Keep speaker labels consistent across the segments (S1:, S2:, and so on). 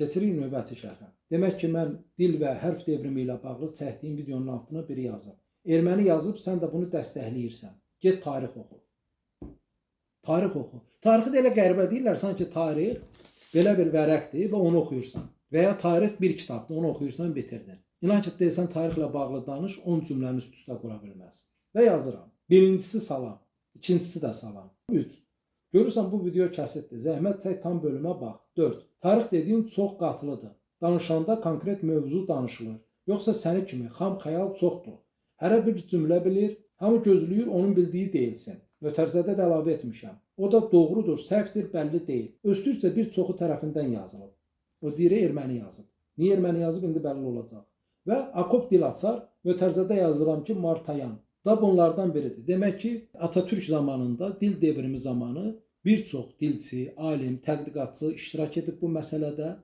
S1: Keçirik növbəti şərhə. Demək ki, mən dil və hərf devrimi ilə bağlı çəkdiyim videonun altına biri yazıb. Erməni yazıb, sən də bunu dəstəkləyirsən. Get tarix oxu. Tarix oxu. Tarixi də elə qəribə deyirlər, sanki tarix belə bir vərəqdir və onu oxuyursan. Və ya tarix bir kitabdır, onu oxuyursan, bitirdin. İnan ki, desən tarixlə bağlı danış, 10 cümləni üst-üstə qura bilməz. Və yazıram. Birincisi salam, ikincisi də salam. 3. Görürsən bu video kəsitdir. Zəhmət çək tam bölümə bax. 4. Tarix dediyin çox qatılıdır. Danışanda konkret mövzu danışılır. Yoxsa səni kimi xam xəyal çoxdur. Hərə bir cümlə bilir, hamı gözləyir onun bildiyi deyilsin. Mötərizədə də əlavə etmişəm. O da doğrudur, səhvdir, bəlli deyil. Öztürkcə bir çoxu tərəfindən yazılıb. O deyir erməni yazıb. Niyə erməni yazıb indi bəlli olacaq. Və Akop Dilaçar mötərizədə yazıram ki, Martayan da bunlardan biridir. Demək ki, Atatürk zamanında dil devrimi zamanı bir çox dilçi, alim, tədqiqatçı iştirak edib bu məsələdə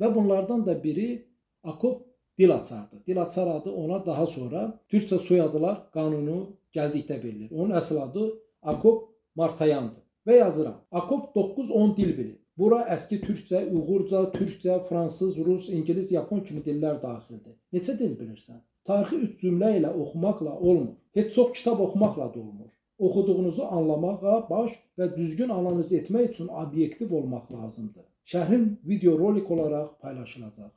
S1: və bunlardan da biri Akop Dilaçardır. Dilaçar adı ona daha sonra türkçə soyadılar qanunu gəldikdə verilir. Onun əsl adı Akop Martayandır. Və yazıram. Akop 9-10 dil bilir. Bura əski türkcə, uğurca, türkcə, fransız, rus, ingilis, yapon kimi dillər daxildir. Neçə dil bilirsən? Tarixi üç cümlə ilə oxumaqla olmur. Heç çox kitab oxumaqla da olmur. Oxuduğunuzu anlamağa, baş və düzgün analiz etmək üçün obyektiv olmaq lazımdır. Şərhim video rolik olaraq paylaşılacaq.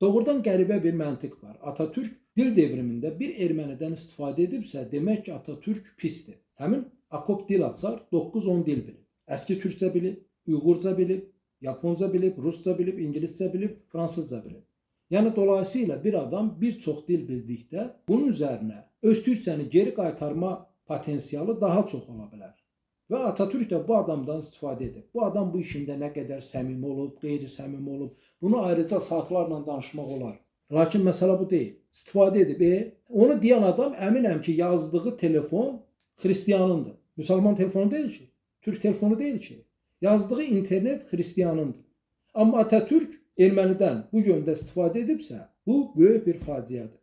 S1: Doğrudan qəribə bir məntiq var. Atatürk dil devrimində bir ermənidən istifadə edibsə, demək ki, Atatürk pisdir. Həmin Akop Dilaçar 9-10 dil bilib. Əski türkcə bilib, Uyğurca bilib, Yaponca bilib, Rusca bilib, İngiliscə bilib, Fransızca bilib. Yəni dolayısıyla bir adam bir çox dil bildikdə bunun üzərinə öz türkçəni geri qaytarma potensialı daha çox ola bilər. Və Atatürk də bu adamdan istifadə edib. Bu adam bu işində nə qədər səmimi olub, qeyri-səmimi olub, bunu ayrıca saatlarla danışmaq olar. Lakin məsələ bu deyil. İstifadə edib. E, onu deyən adam əminəm ki, yazdığı telefon xristianındır. Müsəlman telefonu deyil ki. Türk telefonu deyil ki. Yazdığı internet xristianındır. Amma Atatürk ermənidən bu yöndə istifadə edibsə, bu böyük bir faciədir.